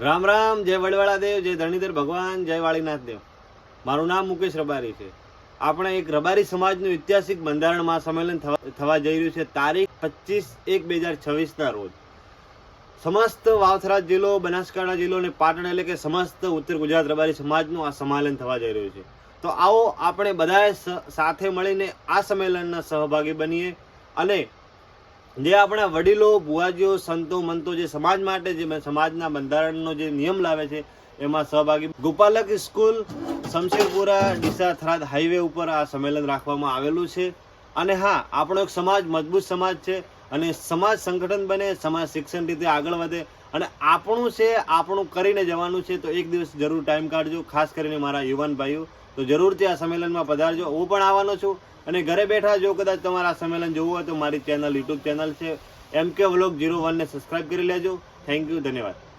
રામ રામ, જય વડવાળા દેવ, જય ધરણીધર ભગવાન, જય વાળીનાથ દેવ. મારું નામ મુકેશ રબારી છે. આપણે એક રબારી સમાજનું ઐતિહાસિક બંધારણ મહાસંમેલન થવા થવા જઈ રહ્યું છે તારીખ પચીસ એક બે હજાર છવ્વીસના રોજ. સમસ્ત વાવથરા જિલ્લો, બનાસકાંઠા જિલ્લો અને પાટણ એટલે કે સમસ્ત ઉત્તર ગુજરાત રબારી સમાજનું આ સંમેલન થવા જઈ રહ્યું છે. તો આવો આપણે બધાએ સાથે મળીને આ સંમેલનના સહભાગી બનીએ અને જે આપણા વડીલો, ભુવાજીઓ, સંતો, મંતો જે સમાજ માટે જે સમાજના બંધારણનો જે નિયમ લાવે છે, એમાં સહભાગી ગોપાલક સ્કૂલ, શમશેરપુરા, ડીસા થરાદ હાઈવે ઉપર આ સંમેલન રાખવામાં આવેલું છે. અને હા, આપણો એક સમાજ, મજબૂત સમાજ છે. અને સમાજ સંગઠન બને, સમાજ શિક્ષણ રીતે આગળ વધે અને આપણું છે, આપણું કરીને જવાનું છે, તો એક દિવસ જરૂર ટાઈમ કાઢજો, ખાસ કરીને મારા યુવાન ભાઈઓ. તો જરૂરથી આ સંમેલનમાં પધારજો. હું પણ આવવાનો છું અને ઘરે બેઠા જો કદાચ તમારા સંમેલન જોવું હોય તો મારી ચેનલ યુટ્યુબ ચેનલ છે. એમ કે વ્લોગ જીરો વનને સબસ્ક્રાઈબ કરી લેજો. થેન્ક યુ ધન્યવાદ.